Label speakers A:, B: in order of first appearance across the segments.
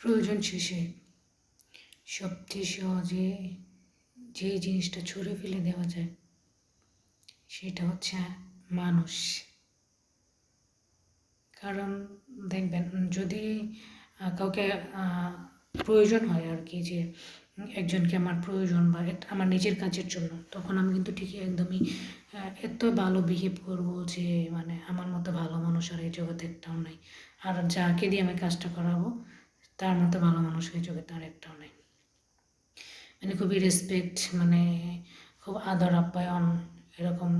A: প্রয়োজন শেষে। সবচেয়ে সহজে যে জিনিসটা ছুঁড়ে ফেলে দেওয়া যায়, সেটা হচ্ছে মানুষ। কারণ দেখবেন, যদি কাউকে প্রয়োজন হয় আর কি যে একজনকে আমার প্রয়োজন বা আমার নিজের কাজের জন্য, তখন আমি কিন্তু ঠিকই একদমই এত ভালো বিহেভ করব যে মানে আমার মতো ভালো মানুষ আর এই জগতে একটাও নাই। আর যাকে দিয়ে আমি কাজটা করাবো তার মতো ভালো মানুষ এই জগতে আর একটাও নেই। মানে খুবই রেসপেক্ট মানে খুব আদর আপ্যায়ন এরকম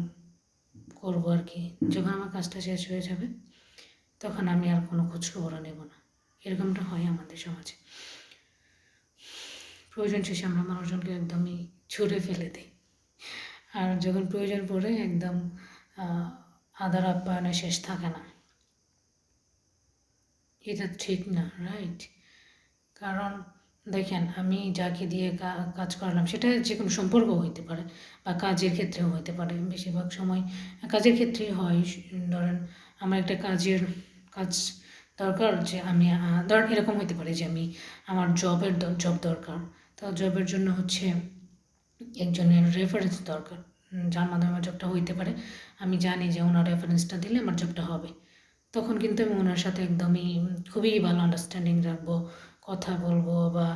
A: করব আর কি। যখন আমার কাজটা শেষ হয়ে যাবে, তখন আমি আর কোনো খোঁজখবরও নেব না। এরকমটা হয় আমাদের সমাজে। প্রয়োজন শেষে আমরা মানুষজনকে একদমই ছুঁড়ে ফেলে দিই। আর যখন প্রয়োজন পড়ে, একদম আদর আপ্যায়নে শেষ থাকে না। এটা ঠিক না রাইট কারণ দেখেন আমি যাকে দিয়ে কাজ করালাম সেটা যে কোনো সম্পর্ক হইতে পারে বা কাজের ক্ষেত্রেও হইতে পারে। বেশিরভাগ সময় কাজের ক্ষেত্রেই হয়। ধরেন আমার একটা কাজের কাজ দরকার যে আমি ধরেন এরকম হইতে পারে যে আমি আমার জবের জব দরকার। তো জবের জন্য হচ্ছে একজনের রেফারেন্স দরকার। যার মাধ্যমে আমার জবটা হইতে পারে। আমি জানি যে ওনার রেফারেন্সটা দিলে আমার জবটা হবে। তখন কিন্তু আমি ওনার সাথে একদমই খুবই ভালো আন্ডারস্ট্যান্ডিং রাখব। কথা বলব বা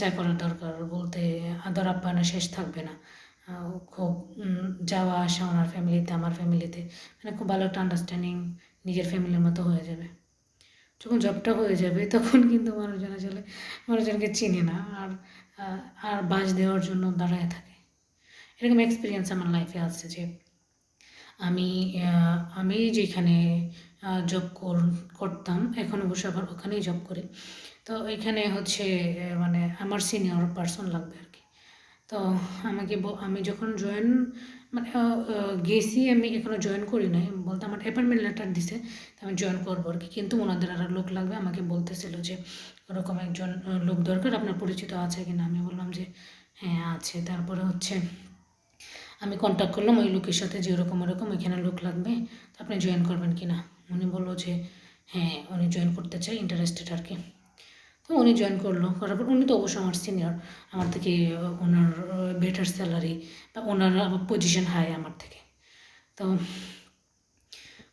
A: যা করার দরকার বলতে আদর আপ্যায়নে শেষ থাকবে না। খুব যাওয়া আসা ওনার ফ্যামিলিতে, আমার ফ্যামিলিতে মানে খুব ভালো একটা আন্ডারস্ট্যান্ডিং নিজের ফ্যামিলির মতো হয়ে যাবে। যখন জবটা হয়ে যাবে, তখন কিন্তু মানুষজন আসলে, মানুষজনকে চিনে না আর আর বাস দেওয়ার জন্য দাঁড়ায় থাকে। এরকম এক্সপিরিয়েন্স আমার লাইফে আছে যে আমি আমি যেখানে জব করতাম, এখন অবশ্য আবার ওখানেই জব করি। তো এখানে হচ্ছে মানে আমার সিনিয়র পার্সন লাগবে আর কি। তো আমাকে আমি যখন জয়েন মানে গেছি, আমি এখনও জয়েন করি নাই। বলতে আমার অ্যাপয়েন্টমেন্ট লেটার দিছে আমি জয়েন করব আর কি। কিন্তু ওনাদের আরও লোক লাগবে, আমাকে বলতেছিল যে, ওরকম একজন লোক দরকার, আপনার পরিচিত আছে কিনা? আমি বললাম যে হ্যাঁ আছে। তারপরে হচ্ছে আমি কন্ট্যাক্ট করলাম ওই লোকের সাথে যে, ওরকম ওরকম, এখানে লোক লাগবে আপনি জয়েন করবেন কি না উনি বলল যে হ্যাঁ উনি জয়েন করতে চাই ইন্টারেস্টেড আর কি। উনি জয়েন করল। করার পর উনি তো অবশ্যই আমার সিনিয়র আমার থেকে ওনার বেটার স্যালারি বা ওনার পজিশন হাই আমার থেকে। তো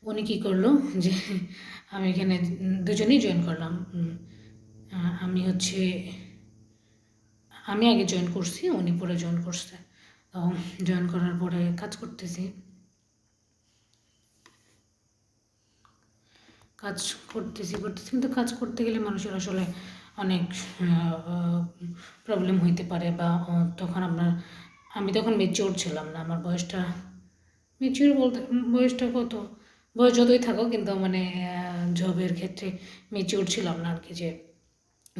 A: উনি কী করল যে, আমি এখানে দুজনেই জয়েন করলাম। আমি হচ্ছে, আমি আগে জয়েন করছি, উনি পরে জয়েন করছে। তো জয়েন করার পরে কাজ করতেছি। কাজ করতেছি করতেছি। কিন্তু কাজ করতে গেলে মানুষের আসলে অনেক প্রবলেম হইতে পারে বা তখন আপনার আমি তখন মেচিওর ছিলাম না। আমার বয়সটা মেচিওর বলতে, বয়সটা কত? বয়স যতই থাকো কিন্তু মানে জবের ক্ষেত্রে মেচিওর ছিলাম না আর কি যে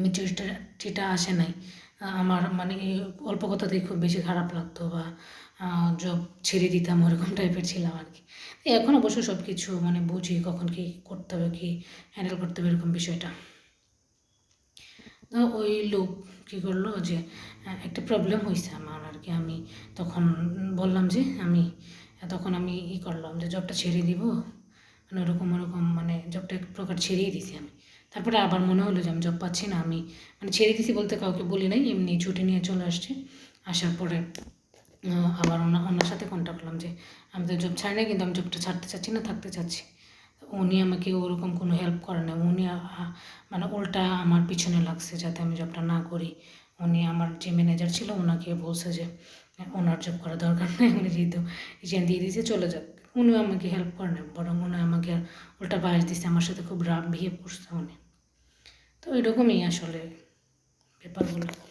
A: মেচিউরিটিটা আসে নাই। আমার মানে অল্প কথাতেই খুব বেশি খারাপ লাগতো বা জব ছেড়ে দিতাম ওরকম টাইপের ছিলাম আর কি এখন অবশ্য সব কিছু মানে বুঝি কখন কী করতে হবে, কী হ্যান্ডেল করতে হবে এরকম বিষয়টা। তো ওই লোক কী করল যে একটা প্রবলেম হয়েছে আমার আর কি। আমি তখন বললাম যে, আমি, তখন আমি ই করলাম যে জবটা ছেড়ে দিব। মানে ওরকম ওরকম মানে জবটা এক প্রকার ছেড়েই দিছি আমি। তারপরে আবার মনে হলো যে, আমি জব পাচ্ছি না, আমি মানে ছেড়ে দিছি বলতে কাউকে বলি নাই, এমনি ছুটি নিয়ে চলে আসছে। আসার পরে আবার ওনা, ওনার সাথে কন্ট্যাক্ট করলাম যে, আমি তো জব ছাড়ি না কিন্তু আমি জবটা ছাড়তে চাচ্ছি না, থাকতে চাচ্ছি। উনি আমাকে ওরকম কোনো হেল্প করে না উনি মানে উল্টা আমার পিছনে লাগছে যাতে আমি জবটা না করি। উনি আমার যে ম্যানেজার ছিল ওনাকে বলছে যে, ওনার জব করা দরকার নেই। উনি যেহেতু রিজাইন দিয়ে দিয়েছে, চলে যাক। উনিও আমাকে হেল্প করে না বরং উনি আমাকে উল্টা বাস দিচ্ছে আমার সাথে খুব রাফ বিহেভ করছে উনি। তো এরকমই আসলে ব্যাপারগুলো।